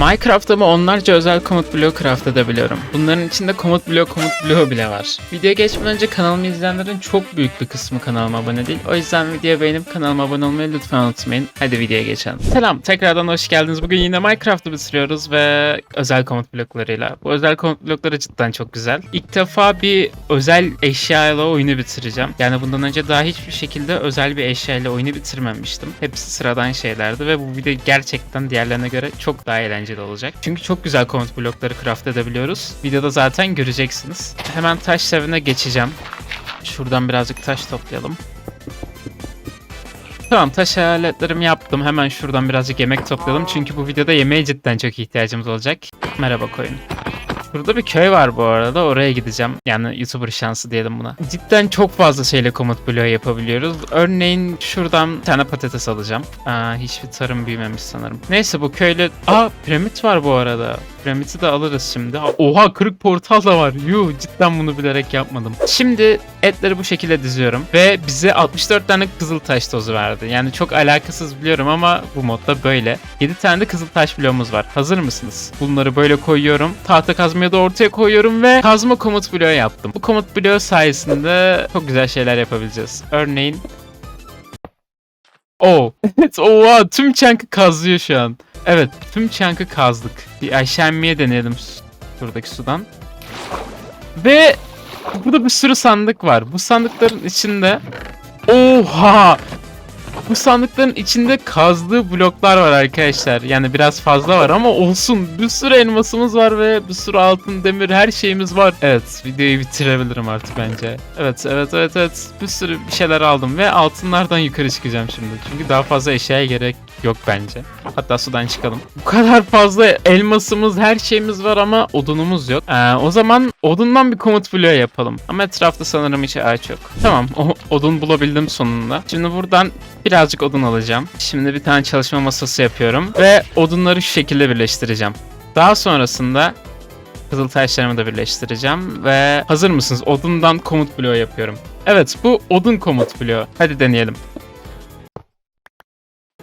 Minecraft'ta mı onlarca özel komut bloğu craft edebiliyorum. Bunların içinde komut bloğu komut bloğu bile var. Videoya geçmeden önce kanalımı izleyenlerin çok büyük bir kısmı kanalıma abone değil. O yüzden videoya beğenip kanalıma abone olmayı lütfen unutmayın. Hadi videoya geçelim. Selam, tekrardan hoş geldiniz. Bugün yine Minecraft'ı bitiriyoruz ve özel komut bloklarıyla. Bu özel komut blokları cidden çok güzel. İlk defa bir özel eşyayla oyunu bitireceğim. Yani bundan önce daha hiçbir şekilde özel bir eşyayla oyunu bitirmemiştim. Hepsi sıradan şeylerdi ve bu video gerçekten diğerlerine göre çok daha eğlenceli olacak. Çünkü çok güzel komut blokları craft edebiliyoruz. Videoda zaten göreceksiniz. Hemen taş evine geçeceğim. Şuradan birazcık taş toplayalım. Tamam taş aletlerimi yaptım. Hemen şuradan birazcık yemek toplayalım. Çünkü bu videoda yemeğe cidden çok ihtiyacımız olacak. Merhaba koyun. Burada bir köy var bu arada. Oraya gideceğim. Yani YouTuber şansı diyelim buna. Cidden çok fazla şeyle komut bloğu yapabiliyoruz. Örneğin şuradan bir tane patates alacağım. Aa, hiçbir tarım büyümemiş sanırım. Neyse bu köyle... Aa piramit var bu arada. Piramidi de alırız şimdi. Oha kırık portal da var. Yuh cidden bunu bilerek yapmadım. Şimdi etleri bu şekilde diziyorum. Ve bize 64 tane kızıl taş tozu verdi. Yani çok alakasız biliyorum ama bu modda böyle. 7 tane de kızıl taş bloğumuz var. Hazır mısınız? Bunları böyle koyuyorum. Tahta kazmaya da ortaya koyuyorum ve kazma komut bloğu yaptım. Bu komut bloğu sayesinde çok güzel şeyler yapabileceğiz. Örneğin Oh. Oha tüm çankı kazıyor şu an. Evet, tüm çankı kazdık. Bir aşağıya deneyelim buradaki sudan. Ve burada bir sürü sandık var. Bu sandıkların içinde Oha! Bu sandıkların içinde kazdığı bloklar var arkadaşlar. Yani biraz fazla var ama olsun. Bir sürü elmasımız var ve bir sürü altın, demir, her şeyimiz var. Evet, videoyu bitirebilirim artık bence. Evet, evet, evet, evet. Bir sürü bir şeyler aldım ve altınlardan yukarı çıkacağım şimdi. Çünkü daha fazla eşyaya gerek yok bence. Hatta sudan çıkalım. Bu kadar fazla elmasımız, her şeyimiz var ama odunumuz yok. Ee, o zaman odundan bir komut bloğu yapalım. Ama etrafta sanırım hiç ağaç yok. Tamam, o odun bulabildim sonunda. Şimdi buradan birazcık odun alacağım. Şimdi bir tane çalışma masası yapıyorum ve odunları şu şekilde birleştireceğim. Daha sonrasında kızıl taşlarımı da birleştireceğim ve hazır mısınız? Odundan komut bloğu yapıyorum. Evet, bu odun komut bloğu. Hadi deneyelim.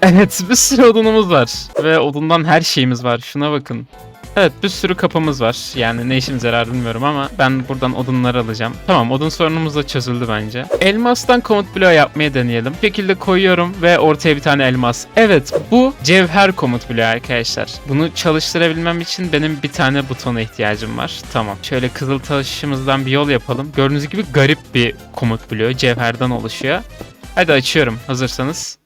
Evet bir sürü odunumuz var. Ve odundan her şeyimiz var. Şuna bakın. Evet bir sürü kapımız var. Yani ne işimize yarar bilmiyorum ama ben buradan odunları alacağım. Tamam odun sorunumuz da çözüldü bence. Elmastan komut bloğu yapmaya deneyelim. Bu şekilde koyuyorum ve ortaya bir tane elmas. Evet bu cevher komut bloğu arkadaşlar. Bunu çalıştırabilmem için benim bir tane butona ihtiyacım var. Tamam. Şöyle kızıl taşımızdan bir yol yapalım. Gördüğünüz gibi garip bir komut bloğu. Cevherden oluşuyor. Hadi açıyorum hazırsanız.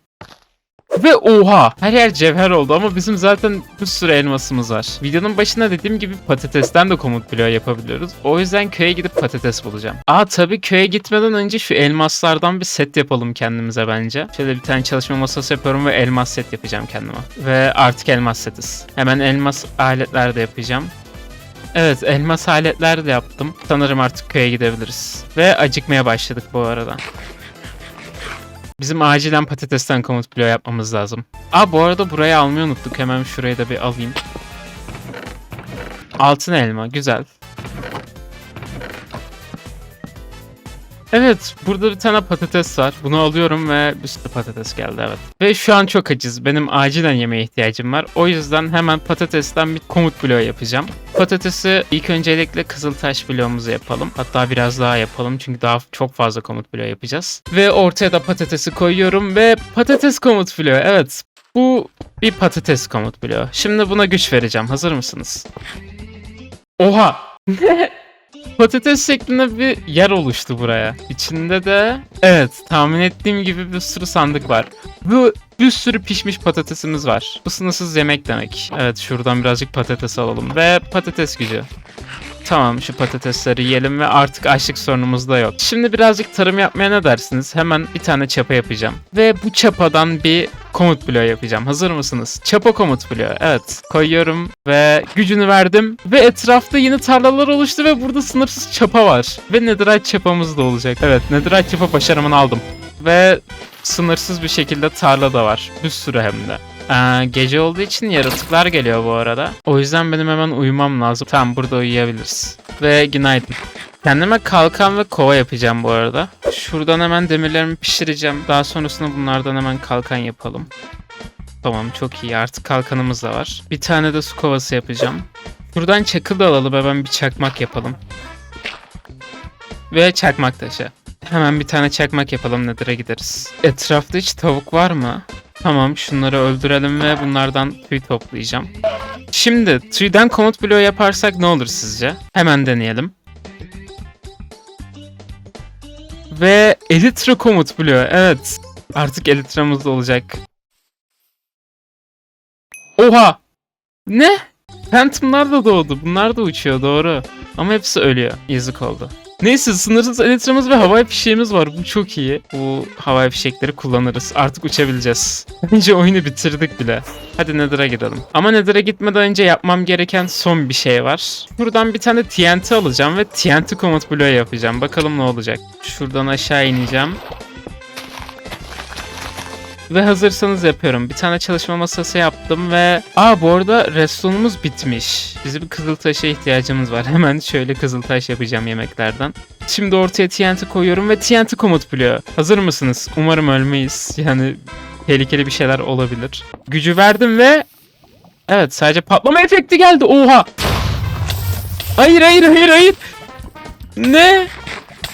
Ve oha her yer cevher oldu ama bizim zaten bir sürü elmasımız var. Videonun başında dediğim gibi patatesten de komut bloğu yapabiliyoruz. O yüzden köye gidip patates bulacağım. Aa tabii köye gitmeden önce şu elmaslardan bir set yapalım kendimize bence. Şöyle bir tane çalışma masası yapıyorum ve elmas set yapacağım kendime. Ve artık elmas setiz. Hemen elmas aletler de yapacağım. Evet elmas aletler de yaptım. Sanırım artık köye gidebiliriz. Ve acıkmaya başladık bu arada. Bizim acilen patatesten komut bloğu yapmamız lazım. Aa bu arada burayı almayı unuttuk. Hemen şurayı da bir alayım. Altın elma. Güzel. Evet, burada bir tane patates var. Bunu alıyorum ve bir sürü patates geldi evet. Ve şu an çok acız. Benim acilen yemeğe ihtiyacım var. O yüzden hemen patatesten bir komut bloğu yapacağım. Patatesi ilk öncelikle kızıltaş bloğumuzu yapalım. Hatta biraz daha yapalım çünkü daha çok fazla komut bloğu yapacağız. Ve ortaya da patatesi koyuyorum ve patates komut bloğu. Evet, bu bir patates komut bloğu. Şimdi buna güç vereceğim. Hazır mısınız? Oha! patates şeklinde bir yer oluştu buraya. İçinde de evet tahmin ettiğim gibi bir sürü sandık var. Bu bir sürü pişmiş patatesimiz var. Bu sınırsız yemek demek. Evet şuradan birazcık patates alalım ve patates gücü. Tamam şu patatesleri yiyelim ve artık açlık sorunumuz da yok. Şimdi birazcık tarım yapmaya ne dersiniz? Hemen bir tane çapa yapacağım. Ve bu çapadan bir komut bloğu yapacağım. Hazır mısınız? Çapa komut bloğu. Evet. Koyuyorum ve gücünü verdim. Ve etrafta yeni tarlalar oluştu ve burada sınırsız çapa var. Ve netherite çapamız da olacak. Evet netherite çapa başarımını aldım. Ve sınırsız bir şekilde tarla da var. Bir sürü hem de. Ee, gece olduğu için yaratıklar geliyor bu arada. O yüzden benim hemen uyumam lazım. Tamam burada uyuyabiliriz. Ve günaydın. Kendime kalkan ve kova yapacağım bu arada. Şuradan hemen demirlerimi pişireceğim. Daha sonrasında bunlardan hemen kalkan yapalım. Tamam çok iyi artık kalkanımız da var. Bir tane de su kovası yapacağım. Buradan çakıl da alalım hemen bir çakmak yapalım. Ve çakmak taşı. Hemen bir tane çakmak yapalım Nether'a gideriz. Etrafta hiç tavuk var mı? Tamam şunları öldürelim ve bunlardan tüy toplayacağım. Şimdi tüyden komut bloğu yaparsak ne olur sizce? Hemen deneyelim. Ve Elytra komut bloğu evet. Artık Elytra'mız olacak. Oha! Ne? Phantom'lar da doğdu. Bunlar da uçuyor doğru. Ama hepsi ölüyor. Yazık oldu. Neyse sınırsız elektramız ve havai fişeğimiz var. Bu çok iyi. Bu havai fişekleri kullanırız. Artık uçabileceğiz. Bence oyunu bitirdik bile. Hadi Nether'a gidelim. Ama Nether'a gitmeden önce yapmam gereken son bir şey var. Buradan bir tane TNT alacağım ve TNT komut bloğu yapacağım. Bakalım ne olacak. Şuradan aşağı ineceğim. Ve hazırsanız yapıyorum. Bir tane çalışma masası yaptım ve... Aa bu arada restoranımız bitmiş. Bizim kızıl taşa ihtiyacımız var. Hemen şöyle kızıl taş yapacağım yemeklerden. Şimdi ortaya TNT koyuyorum ve TNT komut bloğu. Hazır mısınız? Umarım ölmeyiz. Yani tehlikeli bir şeyler olabilir. Gücü verdim ve... Evet sadece patlama efekti geldi. Oha! Hayır hayır hayır hayır. Ne?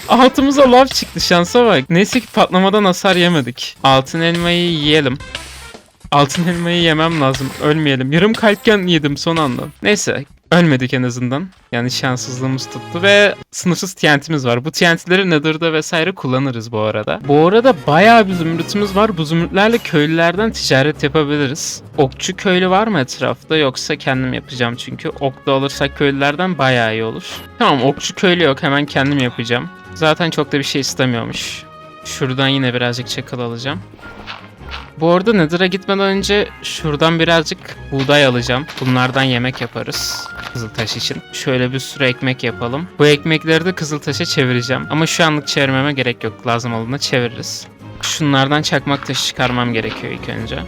Altımıza lav çıktı şansa bak. Neyse ki patlamadan hasar yemedik. Altın elmayı yiyelim. Altın elmayı yemem lazım. Ölmeyelim. Yarım kalpken yedim son anda. Neyse. Ölmedik en azından. Yani şanssızlığımız tuttu ve sınırsız TNT'miz var. Bu TNT'leri Nether'da vesaire kullanırız bu arada. Bu arada bayağı bir zümrütümüz var. Bu zümrütlerle köylülerden ticaret yapabiliriz. Okçu köylü var mı etrafta yoksa kendim yapacağım çünkü okla alırsak köylülerden bayağı iyi olur. Tamam okçu köylü yok hemen kendim yapacağım. Zaten çok da bir şey istemiyormuş. Şuradan yine birazcık çakıl alacağım. Bu arada Nether'a gitmeden önce şuradan birazcık buğday alacağım. Bunlardan yemek yaparız. Kızıltaş için. Şöyle bir sürü ekmek yapalım. Bu ekmekleri de Kızıltaş'a çevireceğim. Ama şu anlık çevirmeme gerek yok. Lazım olduğunda çeviririz. Şunlardan çakmak taşı çıkarmam gerekiyor ilk önce.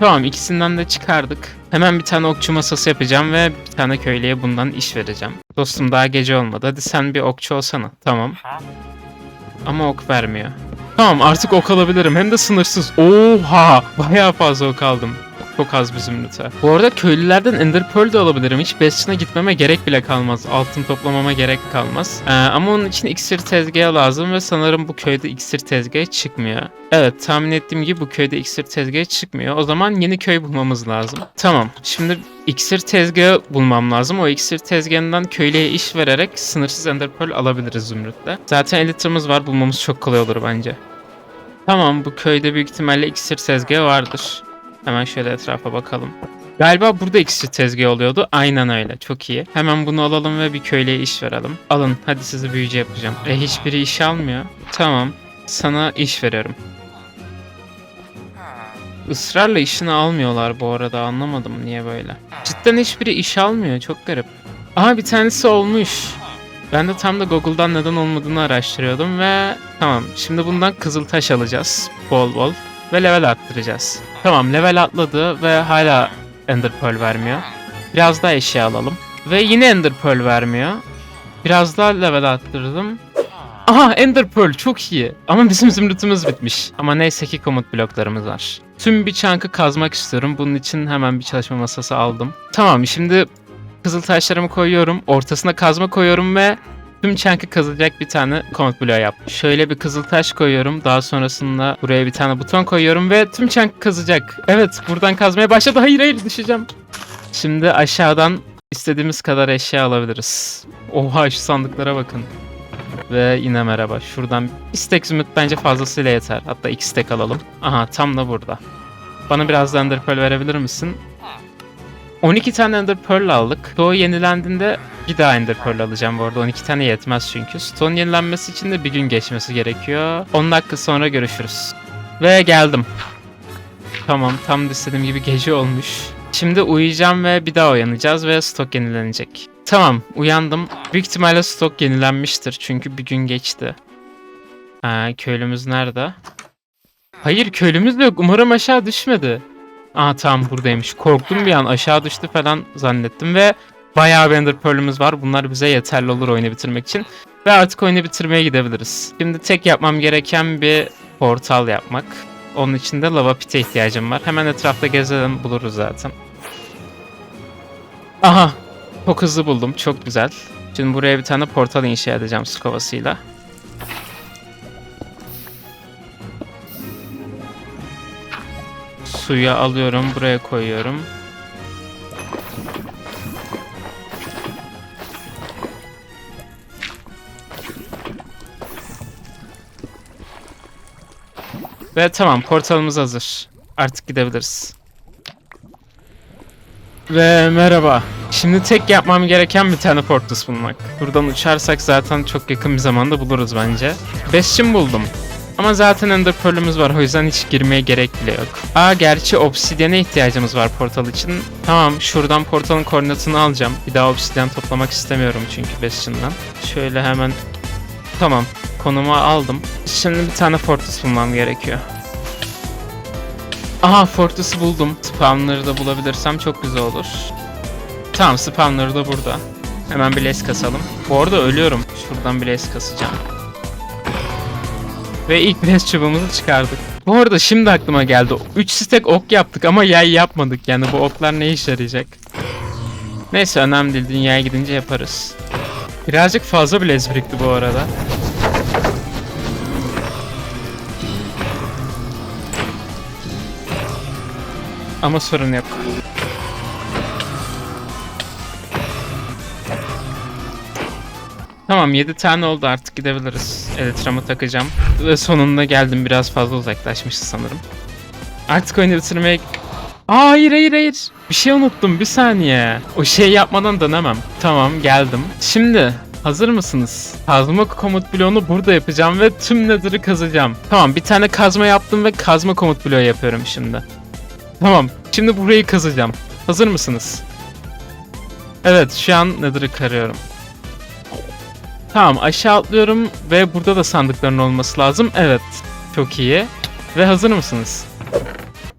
Tamam ikisinden de çıkardık. Hemen bir tane okçu masası yapacağım ve bir tane köylüye bundan iş vereceğim. Dostum daha gece olmadı. Hadi sen bir okçu olsana. Tamam. Ama ok vermiyor. Tamam artık ok alabilirim. Hem de sınırsız. Oha! Bayağı fazla ok aldım. Çok az bir zümrüte. Bu arada köylülerden Ender Pearl de alabilirim. Hiç Bastion'a gitmeme gerek bile kalmaz. Altın toplamama gerek kalmaz. Ee, ama onun için iksir tezgahı lazım ve sanırım bu köyde iksir tezgahı çıkmıyor. Evet tahmin ettiğim gibi bu köyde iksir tezgahı çıkmıyor. O zaman yeni köy bulmamız lazım. Tamam. Şimdi iksir tezgahı bulmam lazım. O iksir tezgahından köylüye iş vererek sınırsız Ender Pearl alabiliriz zümrütle. Zaten elitrimiz var. Bulmamız çok kolay olur bence. Tamam bu köyde büyük ihtimalle iksir tezgahı vardır. Hemen şöyle etrafa bakalım. Galiba burada iksir tezgahı oluyordu. Aynen öyle. Çok iyi. Hemen bunu alalım ve bir köylüye iş verelim. Alın. Hadi sizi büyücü yapacağım. E hiçbiri iş almıyor. Tamam. Sana iş veriyorum. Israrla işini almıyorlar bu arada. Anlamadım niye böyle. Cidden hiçbiri iş almıyor. Çok garip. Aha bir tanesi olmuş. Ben de tam da Google'dan neden olmadığını araştırıyordum ve tamam şimdi bundan kızıl taş alacağız bol bol ve level arttıracağız. Tamam level atladı ve hala Ender Pearl vermiyor. Biraz daha eşya alalım. Ve yine Ender Pearl vermiyor. Biraz daha level arttırdım. Aha Ender Pearl çok iyi. Ama bizim zümrütümüz bitmiş. Ama neyse ki komut bloklarımız var. Tüm bir çankı kazmak istiyorum. Bunun için hemen bir çalışma masası aldım. Tamam şimdi kızıl taşlarımı koyuyorum. Ortasına kazma koyuyorum ve tüm çankı kazılacak bir tane komut bloğu yap. Şöyle bir kızıl taş koyuyorum. Daha sonrasında buraya bir tane buton koyuyorum ve tüm çankı kazacak. Evet buradan kazmaya başladı. Hayır hayır düşeceğim. Şimdi aşağıdan istediğimiz kadar eşya alabiliriz. Oha şu sandıklara bakın. Ve yine merhaba. Şuradan bir stack zümrüt bence fazlasıyla yeter. Hatta iki stack alalım. Aha tam da burada. Bana biraz Ender Pearl verebilir misin? 12 tane Ender Pearl aldık. Stoğu yenilendiğinde bir daha Ender Pearl alacağım bu arada. 12 tane yetmez çünkü. Stoğun yenilenmesi için de bir gün geçmesi gerekiyor. 10 dakika sonra görüşürüz. Ve geldim. Tamam tam istediğim gibi gece olmuş. Şimdi uyuyacağım ve bir daha uyanacağız ve stok yenilenecek. Tamam uyandım. Büyük ihtimalle stok yenilenmiştir çünkü bir gün geçti. Ha, köylümüz nerede? Hayır köylümüz yok. Umarım aşağı düşmedi. Aa tamam buradaymış. Korktum bir an aşağı düştü falan zannettim ve bayağı bir Ender Pearl'ümüz var. Bunlar bize yeterli olur oyunu bitirmek için. Ve artık oyunu bitirmeye gidebiliriz. Şimdi tek yapmam gereken bir portal yapmak. Onun için de lava pite ihtiyacım var. Hemen etrafta gezelim buluruz zaten. Aha! Çok hızlı buldum. Çok güzel. Şimdi buraya bir tane portal inşa edeceğim su kovasıyla. Suyu alıyorum. Buraya koyuyorum. Ve tamam portalımız hazır. Artık gidebiliriz. Ve merhaba. Şimdi tek yapmam gereken bir tane portus bulmak. Buradan uçarsak zaten çok yakın bir zamanda buluruz bence. Beşçim buldum. Ama zaten Ender Pearl'ümüz var o yüzden hiç girmeye gerek bile yok. Aa gerçi obsidiyene ihtiyacımız var portal için. Tamam şuradan portalın koordinatını alacağım. Bir daha obsidyen toplamak istemiyorum çünkü Bastion'dan. Şöyle hemen... Tamam konumu aldım. Şimdi bir tane Fortress bulmam gerekiyor. Aha Fortress'ı buldum. Spawnları da bulabilirsem çok güzel olur. Tamam spawnları da burada. Hemen blaze kasalım. Bu arada ölüyorum. Şuradan blaze kasacağım. Ve ilk blaze çubuğumuzu çıkardık. Bu arada şimdi aklıma geldi. 3 stack ok yaptık ama yay yapmadık. Yani bu oklar ne işe yarayacak? Neyse önemli değil. Dünyaya gidince yaparız. Birazcık fazla blaze birikti bu arada. Ama sorun yok. Tamam 7 tane oldu artık gidebiliriz. Elektramı takacağım. Ve sonunda geldim biraz fazla uzaklaşmışız sanırım. Artık oyunu bitirmeye... Aa, hayır hayır hayır. Bir şey unuttum bir saniye. O şey yapmadan dönemem. Tamam geldim. Şimdi hazır mısınız? Kazma komut bloğunu burada yapacağım ve tüm nether'ı kazacağım. Tamam bir tane kazma yaptım ve kazma komut bloğu yapıyorum şimdi. Tamam. Şimdi burayı kazacağım. Hazır mısınız? Evet, şu an Nether'ı karıyorum. Tamam, aşağı atlıyorum ve burada da sandıkların olması lazım. Evet, çok iyi. Ve hazır mısınız?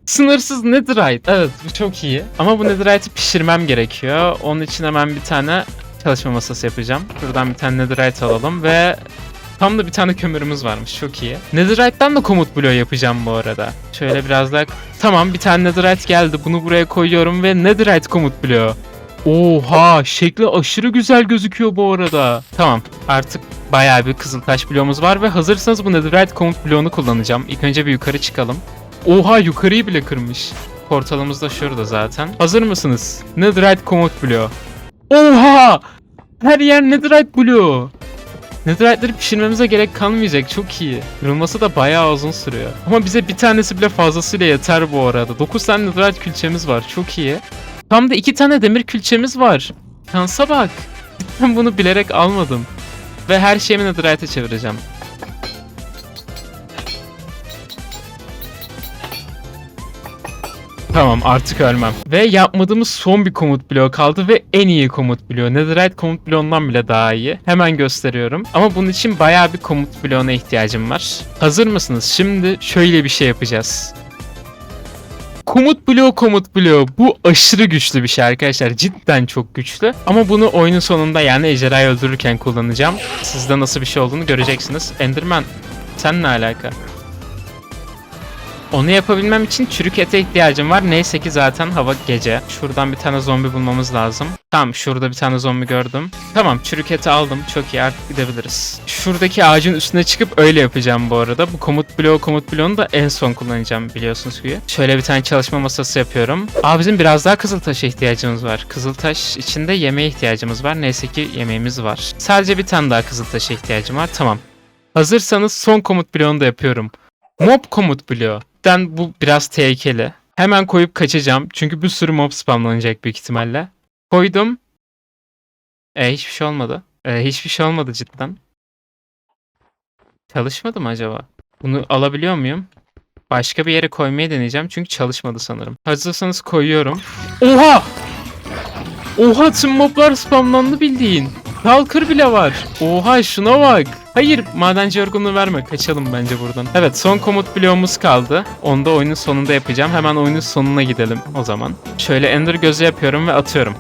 Sınırsız Netherite. Evet, bu çok iyi. Ama bu Netherite'i pişirmem gerekiyor. Onun için hemen bir tane çalışma masası yapacağım. Buradan bir tane Netherite alalım ve Tam da bir tane kömürümüz varmış. Çok iyi. Netherite'den de komut bloğu yapacağım bu arada. Şöyle biraz daha... Tamam bir tane Netherite geldi. Bunu buraya koyuyorum ve Netherite komut bloğu. Oha şekli aşırı güzel gözüküyor bu arada. Tamam artık bayağı bir kızıltaş bloğumuz var ve hazırsanız bu Netherite komut bloğunu kullanacağım. İlk önce bir yukarı çıkalım. Oha yukarıyı bile kırmış. Portalımız da şurada zaten. Hazır mısınız? Netherite komut bloğu. Oha! Her yer Netherite bloğu. Netherite'leri pişirmemize gerek kalmayacak. Çok iyi. Kırılması da bayağı uzun sürüyor. Ama bize bir tanesi bile fazlasıyla yeter bu arada. 9 tane Netherite külçemiz var. Çok iyi. Tam da 2 tane demir külçemiz var. Şansa bak. Ben bunu bilerek almadım. Ve her şeyimi Netherite'e çevireceğim. Tamam artık ölmem. Ve yapmadığımız son bir komut bloğu kaldı ve en iyi komut bloğu. Netherite komut bloğundan bile daha iyi. Hemen gösteriyorum. Ama bunun için bayağı bir komut bloğuna ihtiyacım var. Hazır mısınız? Şimdi şöyle bir şey yapacağız. Komut bloğu komut bloğu. Bu aşırı güçlü bir şey arkadaşlar. Cidden çok güçlü. Ama bunu oyunun sonunda yani ejderhayı öldürürken kullanacağım. Sizde nasıl bir şey olduğunu göreceksiniz. Enderman sen ne alaka? Onu yapabilmem için çürük ete ihtiyacım var. Neyse ki zaten hava gece. Şuradan bir tane zombi bulmamız lazım. Tamam şurada bir tane zombi gördüm. Tamam çürük eti aldım. Çok iyi artık gidebiliriz. Şuradaki ağacın üstüne çıkıp öyle yapacağım bu arada. Bu komut bloğu komut bloğunu da en son kullanacağım biliyorsunuz ki. Şöyle bir tane çalışma masası yapıyorum. Aa bizim biraz daha kızıltaşa ihtiyacımız var. Kızıltaş içinde yemeğe ihtiyacımız var. Neyse ki yemeğimiz var. Sadece bir tane daha kızıltaşa ihtiyacım var. Tamam. Hazırsanız son komut bloğunu da yapıyorum. Mob komut bloğu. Cidden bu biraz tehlikeli. Hemen koyup kaçacağım. Çünkü bir sürü mob spamlanacak büyük ihtimalle. Koydum. E hiçbir şey olmadı. E, hiçbir şey olmadı cidden. Çalışmadı mı acaba? Bunu alabiliyor muyum? Başka bir yere koymaya deneyeceğim. Çünkü çalışmadı sanırım. Hazırsanız koyuyorum. Oha! Oha tüm moblar spamlandı bildiğin. Kalkır bile var. Oha şuna bak. Hayır madenci yorgunluğu verme. Kaçalım bence buradan. Evet son komut bloğumuz kaldı. Onu da oyunun sonunda yapacağım. Hemen oyunun sonuna gidelim o zaman. Şöyle ender gözü yapıyorum ve atıyorum.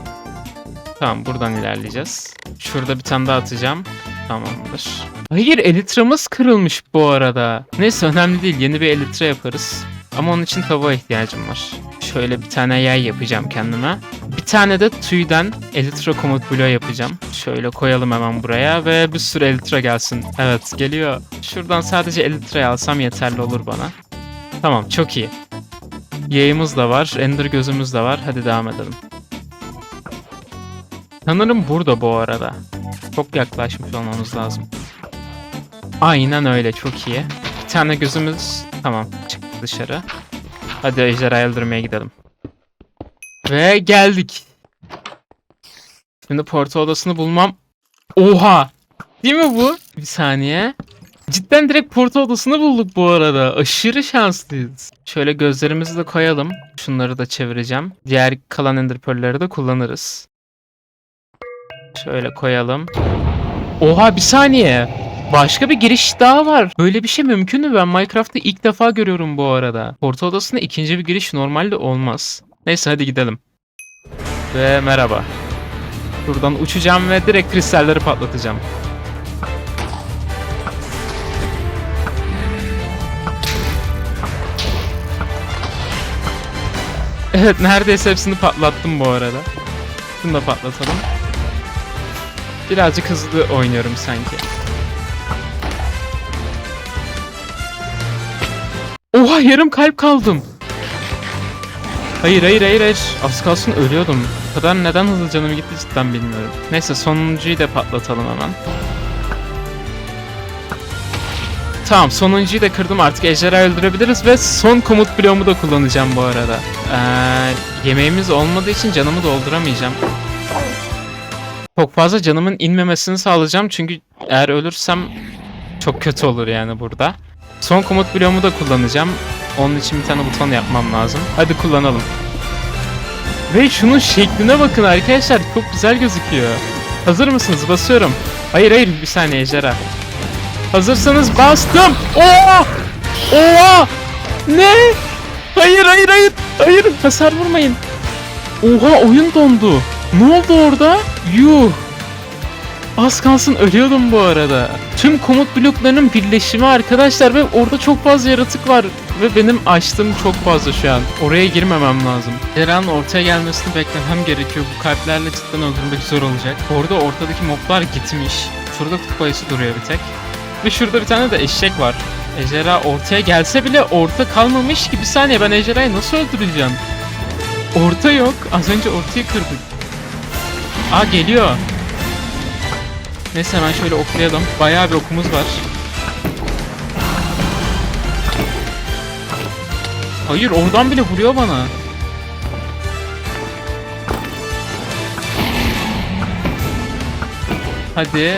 Tamam buradan ilerleyeceğiz. Şurada bir tane daha atacağım. Tamamdır. Hayır elitramız kırılmış bu arada. Neyse önemli değil yeni bir elitra yaparız. Ama onun için tavuğa ihtiyacım var. Şöyle bir tane yay yapacağım kendime. Bir tane de tüyden elitra komut bloğu yapacağım. Şöyle koyalım hemen buraya ve bir sürü elitra gelsin. Evet geliyor. Şuradan sadece elitrayı alsam yeterli olur bana. Tamam çok iyi. Yayımız da var, ender gözümüz de var. Hadi devam edelim. Sanırım burada bu arada. Çok yaklaşmış olmamız lazım. Aynen öyle çok iyi. Bir tane gözümüz tamam çıktı dışarı. Hadi ejderha öldürmeye gidelim. Ve geldik. Şimdi porta odasını bulmam. Oha! Değil mi bu? Bir saniye. Cidden direkt porta odasını bulduk bu arada. Aşırı şanslıyız. Şöyle gözlerimizi de koyalım. Şunları da çevireceğim. Diğer kalan ender de kullanırız. Şöyle koyalım. Oha bir saniye. Başka bir giriş daha var. Böyle bir şey mümkün mü? Ben Minecraft'ta ilk defa görüyorum bu arada. Porta odasında ikinci bir giriş normalde olmaz. Neyse hadi gidelim. Ve merhaba. Buradan uçacağım ve direkt kristalleri patlatacağım. Evet neredeyse hepsini patlattım bu arada. Şunu da patlatalım. Birazcık hızlı oynuyorum sanki. Oha yarım kalp kaldım. Hayır hayır hayır hayır. Az kalsın ölüyordum. Bu kadar neden hızlı canım gitti cidden bilmiyorum. Neyse sonuncuyu da patlatalım hemen. Tamam sonuncuyu da kırdım artık ejderha öldürebiliriz ve son komut bloğumu da kullanacağım bu arada. Ee, yemeğimiz olmadığı için canımı dolduramayacağım. Çok fazla canımın inmemesini sağlayacağım çünkü eğer ölürsem çok kötü olur yani burada. Son komut bloğumu da kullanacağım. Onun için bir tane buton yapmam lazım. Hadi kullanalım. Ve şunun şekline bakın arkadaşlar. Çok güzel gözüküyor. Hazır mısınız? Basıyorum. Hayır hayır bir saniye ejderha. Hazırsanız bastım. Oha! Oha! Ne? Hayır hayır hayır. Hayır hasar vurmayın. Oha oyun dondu. Ne oldu orada? Yuh. Az kalsın ölüyordum bu arada. Tüm komut bloklarının birleşimi arkadaşlar ve orada çok fazla yaratık var. Ve benim açtığım çok fazla şu an. Oraya girmemem lazım. Deran'ın ortaya gelmesini beklemem gerekiyor. Bu kalplerle cidden öldürmek zor olacak. Orada ortadaki moblar gitmiş. Şurada kutup ayısı duruyor bir tek. Ve şurada bir tane de eşek var. Ejderha ortaya gelse bile orta kalmamış ki. Bir saniye ben ejderhayı nasıl öldüreceğim? Orta yok. Az önce ortayı kırdık. Aa geliyor. Neyse hemen şöyle oklayalım. Bayağı bir okumuz var. Hayır oradan bile vuruyor bana. Hadi